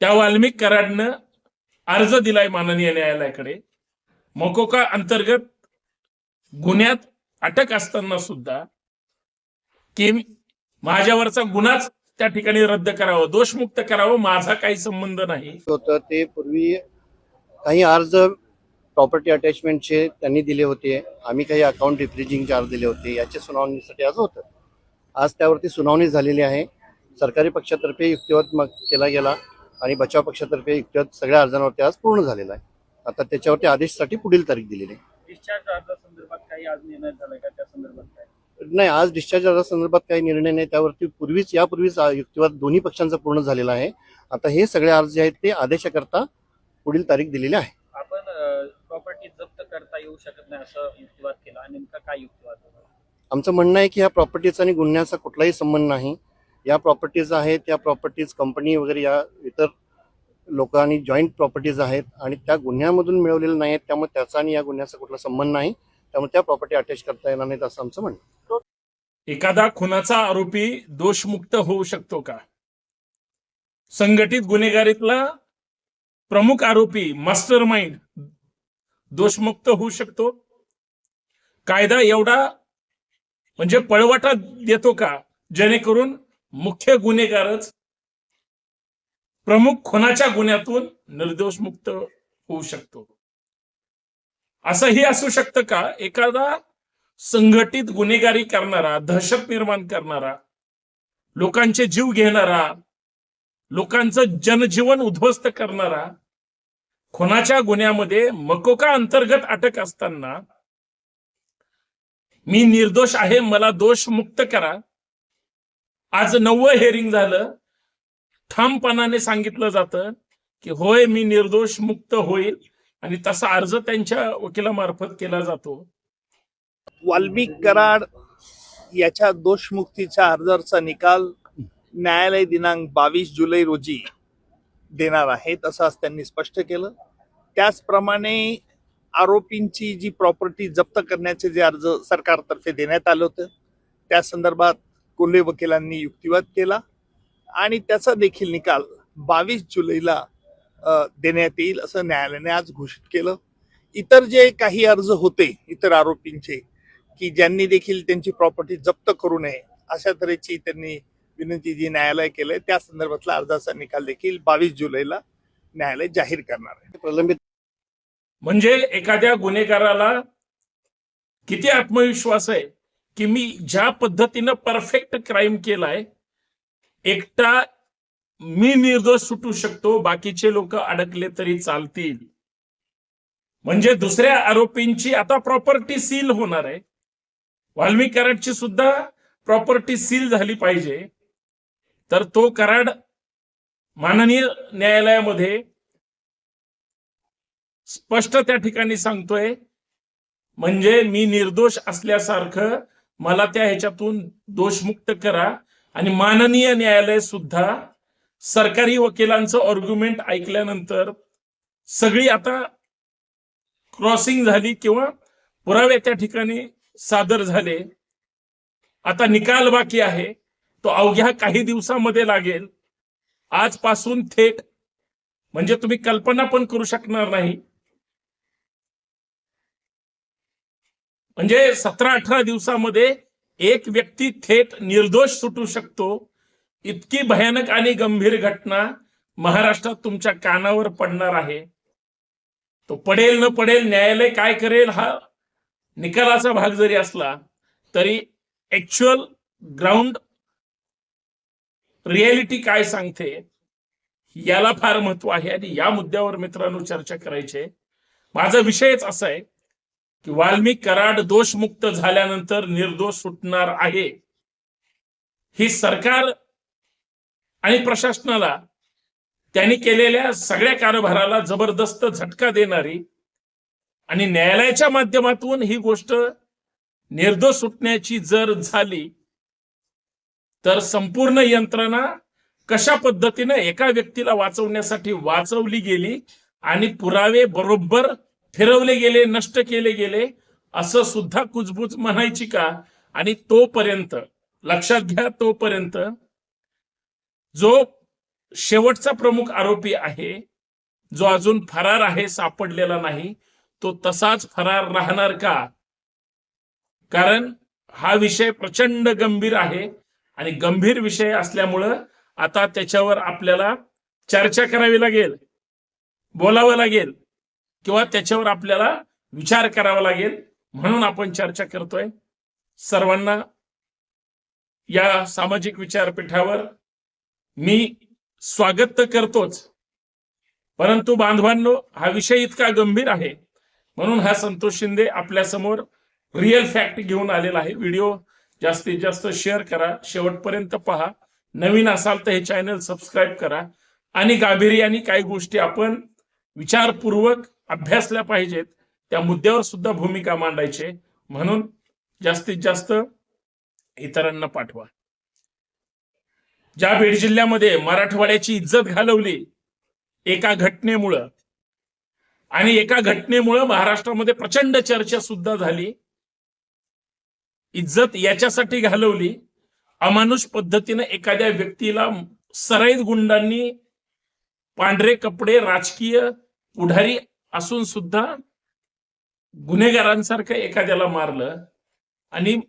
त्या वाल्मिक कराडनं अर्ज दिलाय माननीय न्यायालयाकडे. मकोका अंतर्गत गुन्ह्यात अटक असताना सुद्धा की माझ्यावरचा गुन्हाच त्या ठिकाणी रद्द करावं दोषमुक्त करावं माझा काही संबंध नाही. होतं. ते पूर्वी काही अर्ज प्रॉपर्टी अटॅचमेंटचे त्यांनी दिले होते. आम्ही काही अकाउंट रिफ्रिजिंगचे अर्ज दिले होते. याच्या सुनावणीसाठी आज होतं. आज त्यावरती सुनावणी झालेली आहे. सरकारी पक्षातर्फे युक्तिवाद केला गेला. आणि बचाव पक्षातर्फे युक्तिवाद सगळ्या अर्जांवरती आज पूर्ण झालेला आहे. आता त्याच्यावरती आदेशसाठी पुढील तारीख दिलेली आहे. डिस्चार्ज अर्जासंदर्भात काही आज निर्णय झालाय का? त्या संदर्भात काय? नाही आज डिस्चार्ज अर्जासंदर्भात काही निर्णय नाही. त्यावरती पूर्वीच यापूर्वीच युक्तिवाद दोन्ही पक्षांचा पूर्ण झालेला आहे. आता हे सगळे अर्ज जे आहेत ते आदेशाकरता पुढील तारीख दिलेली आहे. आपण प्रॉपर्टी जप्त करता येऊ शकत नाही असं युक्तिवाद केला. आणि नेमका काय युक्तिवाद आमचं म्हणणं आहे की ह्या प्रॉपर्टीचा आणि गुन्ह्याचा कुठलाही संबंध नाही. या प्रॉपर्टीज आहेत त्या प्रॉपर्टीज कंपनी वगैरे या इतर लोकांनी जॉईंट प्रॉपर्टीज आहेत आणि त्या गुन्ह्यामधून मिळवलेल्या नाही आहेत त्यामुळे त्याचा आणि या गुन्ह्याचा कुठला संबंध नाही. त्यामुळे त्या प्रॉपर्टी अटॅच करता येणार नाहीत असं आमचं म्हणणं एखादा खुनाचा आरोपी दोषमुक्त होऊ शकतो का? संघटित गुन्हेगारीतला प्रमुख आरोपी मास्टर माइंड दोषमुक्त होऊ शकतो? कायदा एवढा म्हणजे पळवाटा देतो का? जेणेकरून मुख्य गुन्हेगारच. प्रमुख खुनाच्या गुन्ह्यातून निर्दोष मुक्त होऊ शकतो. असंही असू शकतं का? एखादा संघटित गुन्हेगारी करणारा दहशत निर्माण करणारा लोकांचे जीव घेणारा लोकांचं जनजीवन उद्ध्वस्त करणारा खुनाच्या गुन्ह्यामध्ये मकोका अंतर्गत अटक असताना मी निर्दोष आहे मला दोष मुक्त करा. आज नववं हेअरिंग झालं. ठामपणाने सांगितलं जातं की होय मी निर्दोष मुक्त होईल. आणि तसा अर्ज त्यांच्या वकिलामार्फत केला जातो. वाल्मिक कराड याच्या दोषमुक्तीच्या अर्जाचा निकाल न्यायालय दिनांक बावीस जुलै रोजी देणार आहे तसं आज त्यांनी स्पष्ट केलं. त्याचप्रमाणे आरोपींची जी प्रॉपर्टी जप्त करण्याचे जे अर्ज सरकारतर्फे देण्यात आलं होतं त्या संदर्भात कोल्हे वकिलांनी युक्तिवाद केला आणि त्याचा देखील निकाल बावीस जुलैला अ, देण्यात येईल असं न्यायालयाने आज घोषित केलं. इतर जे काही अर्ज होते इतर आरोपींचे की ज्यांनी देखील त्यांची प्रॉपर्टी जप्त करू नये अशा तऱ्हेची त्यांनी विनंती जी न्यायालय केलंय त्या संदर्भातला अर्जाचा निकाल देखील बावीस जुलैला न्यायालय जाहीर करणार आहे. प्रलंबित म्हणजे एखाद्या गुन्हेगाराला किती आत्मविश्वास आहे? की मी ज्या पद्धतीनं परफेक्ट क्राईम केलाय एकटा मी निर्दोष सुटू शकतो बाकीचे लोक अडकले तरी चालतील. म्हणजे दुसऱ्या आरोपींची आता प्रॉपर्टी सील होणार आहे. वाल्मी कराडची सुद्धा प्रॉपर्टी सील झाली पाहिजे. तर तो कराड माननीय न्यायालयामध्ये स्पष्ट त्या ठिकाणी सांगतोय म्हणजे मी निर्दोष असल्यासारखं मला त्या ह्याच्यातून दोषमुक्त करा. आणि माननीय न्यायालय सुद्धा सरकारी वकिलांचं आर्ग्युमेंट ऐकल्यानंतर सगळी आता क्रॉसिंग झाली किंवा पुरावे त्या ठिकाणी सादर झाले. आता निकाल बाकी आहे. तो अवघ्या काही दिवसामध्ये लागेल. आजपासून थेट म्हणजे तुम्ही कल्पना पण करू शकणार नाही. म्हणजे सतरा अठरा दिवसामध्ये एक व्यक्ती थेट निर्दोष सुटू शकतो. इतकी भयानक आणि गंभीर घटना महाराष्ट्रात तुमच्या कानावर पडणार आहे. तो पडेल न पडेल न्यायालय काय करेल हा निकालाचा भाग जरी असला तरी ऍक्च्युअल ग्राउंड रियालिटी काय सांगते याला फार महत्त्व आहे आणि या मुद्द्यावर मित्रांनो चर्चा करायची आहे. माझा विषयच असा आहे की वाल्मिक कराड दोषमुक्त झाल्यानंतर निर्दोष सुटणार आहे. ही सरकार आणि प्रशासनाला त्यांनी केलेल्या सगळ्या कारभाराला जबरदस्त झटका देणारी आणि न्यायालयाच्या माध्यमातून ही गोष्ट निर्दोष सुटण्याची जर झाली तर संपूर्ण यंत्रणा कशा पद्धतीने एका व्यक्तीला वाचवण्यासाठी वाचवली गेली आणि पुरावे बरोबर फिरवले गेले नष्ट केले गेले असं सुद्धा कुजबूज म्हणायची का? आणि तोपर्यंत लक्षात घ्या तोपर्यंत जो शेवटचा प्रमुख आरोपी आहे जो अजून फरार आहे सापडलेला नाही तो तसाच फरार राहणार का? कारण हा विषय प्रचंड गंभीर आहे आणि गंभीर विषय असल्यामुळं आता त्याच्यावर आपल्याला चर्चा करावी लागेल बोलावं लागेल. किंवा त्याच्यावर आपल्याला विचार करावा लागेल म्हणून आपण चर्चा करतोय. सर्वांना या सामाजिक विचारपीठावर मी स्वागत तर करतोच. परंतु बांधवांनो हा विषय इतका गंभीर आहे. म्हणून हा संतोष शिंदे आपल्यासमोर रिअल फॅक्ट घेऊन आलेला आहे. व्हिडिओ जास्तीत जास्त शेअर करा. शेवटपर्यंत पहा. नवीन असाल तर हे चॅनल सबस्क्राईब करा. आणि गांभीर्याने काही गोष्टी आपण विचारपूर्वक अभ्यासल्या पाहिजेत. त्या मुद्द्यावर सुद्धा भूमिका मांडायचे. म्हणून जास्तीत जास्त इतरांना पाठवा. ज्या बीड जिल्ह्यामध्ये मराठवाड्याची इज्जत घालवली एका घटनेमुळं आणि एका घटनेमुळं महाराष्ट्रामध्ये प्रचंड चर्चा सुद्धा झाली. इज्जत याच्यासाठी घालवली अमानुष पद्धतीनं एखाद्या व्यक्तीला सराईत गुंडांनी पांढरे कपडे राजकीय पुढारी असून सुद्धा गुन्हेगारांसारखं एखाद्याला मारलं आणि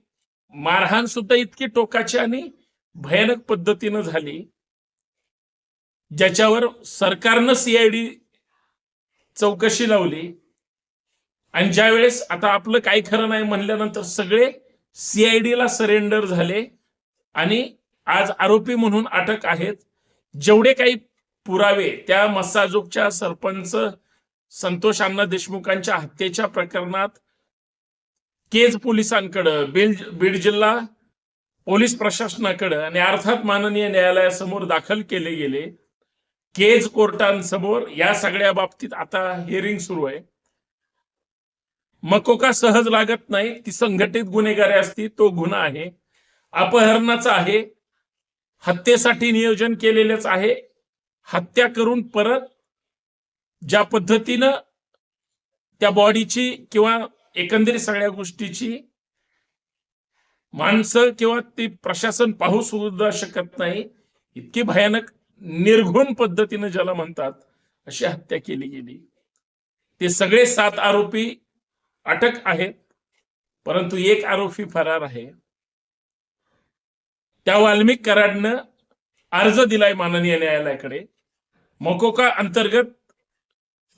मारहाण सुद्धा इतकी टोकाची आणि भयानक पद्धतीनं झाली ज्याच्यावर सरकारनं सीआयडी चौकशी लावली. आणि ज्या वेळेस आता आपलं काही खरं नाही म्हणल्यानंतर सगळे सीआयडीला सरेंडर झाले आणि आज आरोपी म्हणून अटक आहेत. जेवढे काही पुरावे त्या मसाजोगच्या सरपंच संतोष अण्णा देशमुखांच्या हत्येच्या प्रकरणात केज पोलिसांकडं बीड बीड जिल्हा पोलीस प्रशासनाकडं आणि अर्थात माननीय न्यायालयासमोर दाखल केले गेले. केज कोर्टांसमोर या सगळ्या बाबतीत आता हिअरिंग सुरू आहे. मकोका सहज लागत नाही ती संघटित गुन्हेगारी असती तो गुन्हा आहे. अपहरणाचा आहे. हत्येसाठी नियोजन केलेलेच आहे. हत्या करून परत ज्या पद्धतीनं त्या बॉडीची किंवा एकंदरीत सगळ्या गोष्टीची माणसं किंवा ते प्रशासन पाहू सुद्धा शकत नाही इतकी भयानक निर्घुण पद्धतीनं ज्याला म्हणतात अशी हत्या केली गेली. ते सगळे सात आरोपी अटक आहेत परंतु एक आरोपी फरार आहे. त्या वाल्मिक कराडनं अर्ज दिलाय माननीय न्यायालयाकडे. मकोका अंतर्गत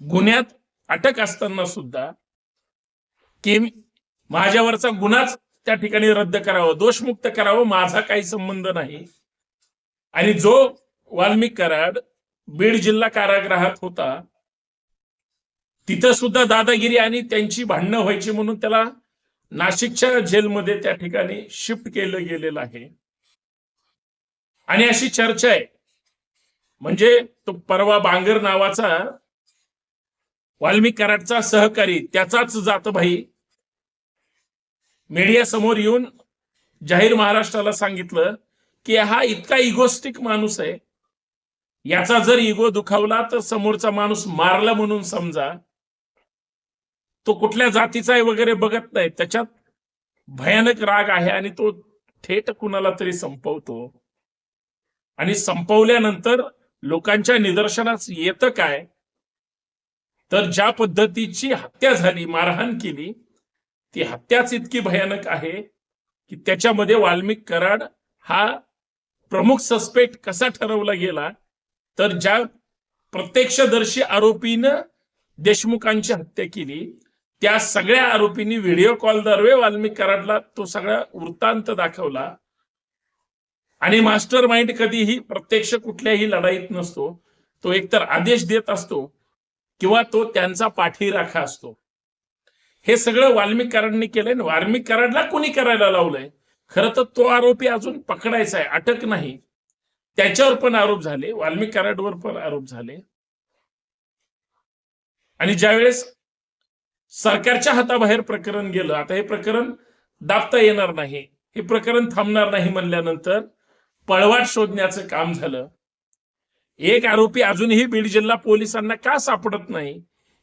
गुन्ह्यात अटक असताना सुद्धा की माझ्यावरचा गुन्हाच त्या ठिकाणी रद्द करावा दोषमुक्त करावं माझा काही संबंध नाही. आणि जो वाल्मिक कराड बीड जिल्हा कारागृहात होता तिथं सुद्धा दादागिरी आणि त्यांची भांडणं व्हायची म्हणून त्याला नाशिकच्या जेलमध्ये त्या ठिकाणी शिफ्ट केलं गेलेलं आहे. आणि अशी चर्चा आहे. म्हणजे तो परवा बांगर नावाचा वाल्मिक कराडचा सहकारी त्याचाच जातभाई मीडिया समोर येऊन जाहीर महाराष्ट्राला सांगितलं की हा इतका इगोस्टिक माणूस आहे. याचा जर इगो दुखावला तर समोरचा माणूस मारला म्हणून समजा तो कुठल्या जातीचा आहे वगैरे बघत नाही. त्याच्यात भयानक राग आहे आणि तो थेट कुणाला तरी संपवतो. आणि संपवल्यानंतर लोकांच्या निदर्शनास येतं काय? तर ज्या पद्धतीची हत्या झाली मारहाण केली ती हत्याच इतकी भयानक आहे की त्याच्यामध्ये वाल्मिक कराड हा प्रमुख सस्पेक्ट कसा ठरवला गेला? तर ज्या प्रत्यक्षदर्शी आरोपीनं देशमुखांची हत्या केली त्या सगळ्या आरोपींनी व्हिडिओ कॉलद्वारे वाल्मिक कराडला तो सगळा वृत्तांत दाखवला. आणि मास्टर माइंड कधीही प्रत्यक्ष कुठल्याही लढाईत नसतो. तो एकतर आदेश देत असतो किंवा तो त्यांचा पाठीराखा असतो. हे सगळं वाल्मिक केलंय ना वाल्मिक कराडला कोणी करायला लावलंय? खरं तर तो आरोपी अजून पकडायचा आहे अटक नाही. त्याच्यावर पण आरोप झाले वाल्मिक कराडवर पण आरोप झाले. आणि ज्यावेळेस सरकारच्या हाताबाहेर प्रकरण गेलं आता हे प्रकरण दाबता येणार नाही हे प्रकरण थांबणार नाही म्हणल्यानंतर पळवाट शोधण्याचं काम झालं. एक आरोपी अजूनही बीड जिल्हा पोलिसांना का सापडत नाही?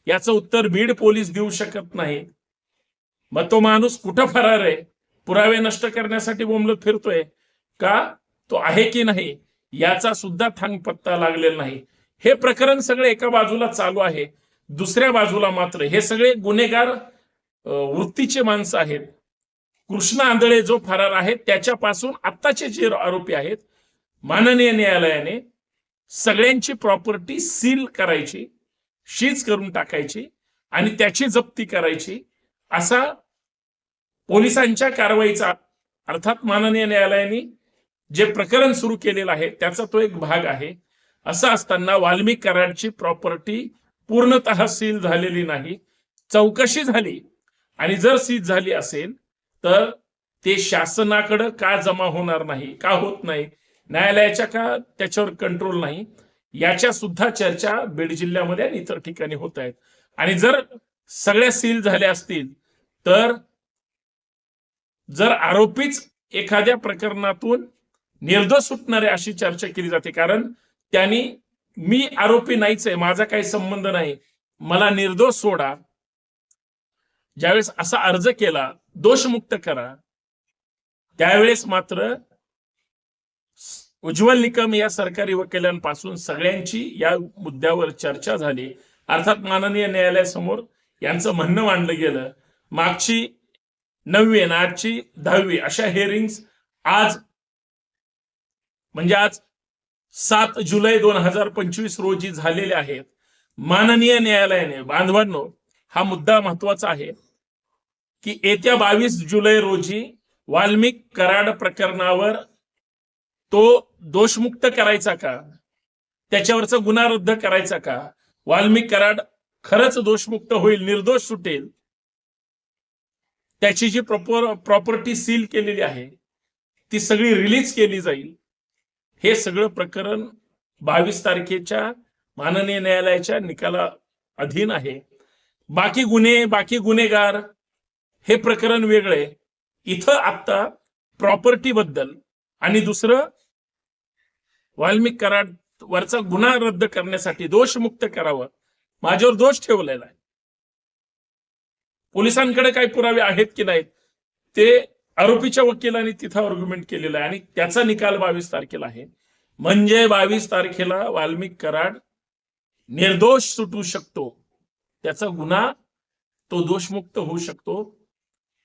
याचं उत्तर बीड पोलीस देऊ शकत नाही. मग तो माणूस कुठं फरार आहे? पुरावे नष्ट करण्यासाठी बोंबलत फिरतोय का? तो आहे की नाही? याचा सुद्धा थांग पत्ता लागलेला नाही. हे प्रकरण सगळे एका बाजूला चालू आहे. दुसऱ्या बाजूला मात्र हे सगळे गुन्हेगार वृत्तीचे माणसं आहेत. कृष्ण आंधळे जो फरार आहे त्याच्यापासून आत्ताचे जे आरोपी आहेत माननीय न्यायालयाने सगळ्यांची प्रॉपर्टी सील करायची शीज करून टाकायची आणि त्याची जप्ती करायची. असा पोलिसांच्या कारवाईचा अर्थात माननीय न्यायालयाने जे प्रकरण सुरू केलेलं आहे त्याचा तो एक भाग आहे. असं असताना वाल्मिक कराडची प्रॉपर्टी पूर्णतः सील झालेली नाही चौकशी झाली आणि जर सीज झाली असेल तर ते शासनाकडं का जमा होणार नाही का होत नाही न्यायालयाच्या का त्याच्यावर कंट्रोल नाही. याच्या सुद्धा चर्चा बीड जिल्ह्यामध्ये आणि इतर ठिकाणी होत आहेत. आणि जर सगळ्या सील झाल्या असतील तर जर आरोपीच एखाद्या प्रकरणातून निर्दोष सुटणारे अशी चर्चा केली जाते. कारण त्यांनी मी आरोपी नाहीच आहे माझा काही संबंध नाही. मला निर्दोष सोडा. ज्यावेळेस असा अर्ज केला दोषमुक्त करा. त्यावेळेस मात्र उज्ज्वल निकम या सरकारी वकिलांपासून सगळ्यांची या मुद्द्यावर चर्चा झाली. अर्थात माननीय न्यायालयासमोर यांचं म्हणणं मांडलं गेलं. मागची नववी आणि आजची दहावी अशा हेअरिंग्स आज म्हणजे आज सात जुलै दोन हजार पंचवीस रोजी झालेले आहेत. माननीय न्यायालयाने बांधवांनो हा मुद्दा महत्त्वाचा आहे की येत्या बावीस जुलै रोजी वाल्मिक कराड प्रकरणावर तो दोषमुक्त करायचा का? त्याच्यावरचा गुन्हा रद्द करायचा का? वाल्मिक कराड खरंच दोषमुक्त होईल निर्दोष सुटेल. त्याची जी प्रॉपर प्रॉपर्टी सील केलेली आहे ती सगळी रिलीज केली जाईल. हे सगळं प्रकरण बावीस तारखेच्या माननीय न्यायालयाच्या निकाला अधीन आहे. बाकी गुन्हे बाकी गुन्हेगार हे प्रकरण वेगळे. इथं आता प्रॉपर्टी बद्दल आणि दुसरं वाल्मिक कराड वरचा गुन्हा रद्द करण्यासाठी दोषमुक्त करावं. माझ्यावर दोष ठेवलेला आहे. पोलिसांकडे काही पुरावे आहेत की नाहीत ते आरोपीच्या वकिलांनी तिथं आर्ग्युमेंट केलेलं आहे आणि त्याचा निकाल बावीस तारखेला आहे. म्हणजे बावीस तारखेला वाल्मिक कराड निर्दोष सुटू शकतो. त्याचा गुन्हा तो दोषमुक्त होऊ शकतो.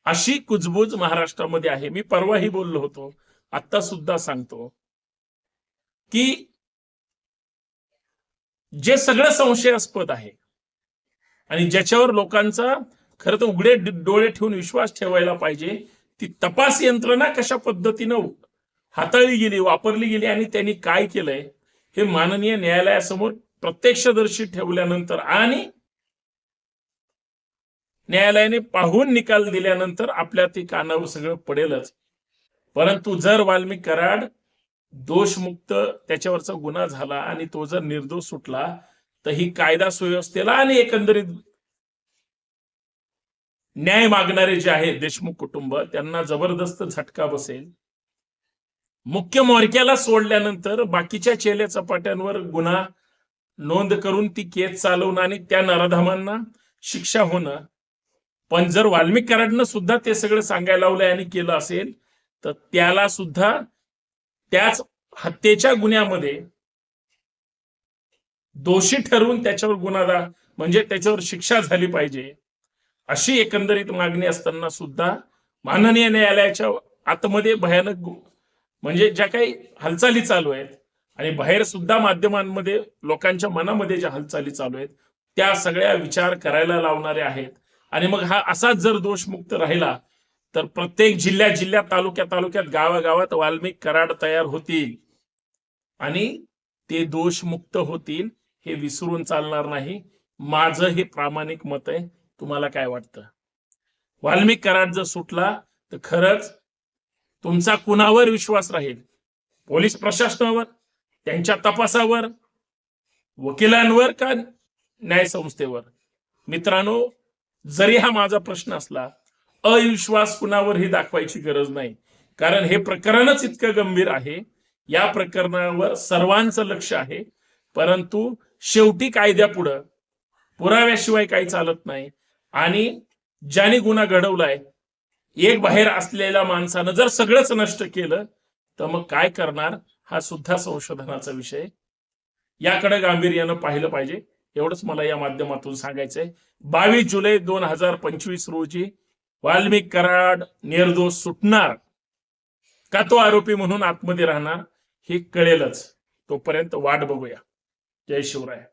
अशी कुजबूज महाराष्ट्रामध्ये आहे. मी परवाही बोललो होतो. आता सुद्धा सांगतो. की जे सगळं संशयास्पद आहे आणि ज्याच्यावर लोकांचा खरं तर उघडे डोळे ठेवून विश्वास ठेवायला पाहिजे ती तपास यंत्रणा कशा पद्धतीनं हाताळली गेली वापरली गेली आणि त्यांनी काय केलंय हे माननीय न्यायालयासमोर प्रत्यक्षदर्शी ठेवल्यानंतर आणि न्यायालयाने पाहून निकाल दिल्यानंतर आपल्या ती कानावर सगळं पडेलच. परंतु जर वाल्मिक कराड दोषमुक्त त्याच्यावरचा गुन्हा झाला आणि तो जर निर्दोष सुटला तर ही कायदा सुव्यवस्थेला आणि एकंदरीत न्याय मागणारे जे आहेत देशमुख कुटुंब त्यांना जबरदस्त झटका बसेल. मुख्य मोरक्याला सोडल्यानंतर बाकीच्या चेल्या चपाट्यांवर गुन्हा नोंद करून ती केस चालवणं आणि त्या नराधामांना शिक्षा होणं. पण जर वाल्मिक कराडनं सुद्धा ते सगळं सांगायला लावलंय आणि केलं असेल तर त्याला सुद्धा त्याच हत्येच्या गुन्ह्यामध्ये दोषी ठरवून त्याच्यावर गुन्हा म्हणजे त्याच्यावर शिक्षा झाली पाहिजे अशी एकंदरीत मागणी असताना सुद्धा माननीय न्यायालयाच्या आतमध्ये भयानक म्हणजे ज्या काही हालचाली चालू आहेत आणि बाहेर सुद्धा माध्यमांमध्ये लोकांच्या मनामध्ये ज्या हालचाली चालू आहेत त्या सगळ्या विचार करायला लावणारे आहेत. आणि मग हा असाच जर दोषमुक्त राहिला तर प्रत्येक जिल्ह्यात जिल्ह्यात तालुक्या तालुक्यात गावागावात वाल्मिक कराड तयार होतील. आणि ते दोषमुक्त होतील हे विसरून चालणार नाही. माझं हे प्रामाणिक मत आहे. तुम्हाला काय वाटतं? वाल्मिक कराड जर सुटला तर खरंच तुमचा कुणावर विश्वास राहील? पोलीस प्रशासनावर? त्यांच्या तपासावर? वकिलांवर का न्यायसंस्थेवर? मित्रांनो जरी हा माझा प्रश्न असला अविश्वास कुणावरही दाखवायची गरज नाही. कारण हे प्रकरणच इतकं गंभीर आहे. या प्रकरणावर सर्वांचं लक्ष आहे. परंतु शेवटी कायद्यापुढं पुराव्याशिवाय काही चालत नाही. आणि ज्याने गुन्हा घडवलाय एक बाहेर असलेल्या माणसानं जर सगळंच नष्ट केलं तर मग काय करणार? हा सुद्धा संशोधनाचा विषय. याकडे गांभीर्यानं पाहिलं पाहिजे. एवढंच मला या माध्यमातून सांगायचंय. बावीस जुलै दोन हजार पंचवीस रोजी वाल्मिक कराड निर्दोष सुटणार? का तो आरोपी म्हणून आतमध्ये राहणार? हे कळेलच. तोपर्यंत वाट बघूया. जय शिवराय.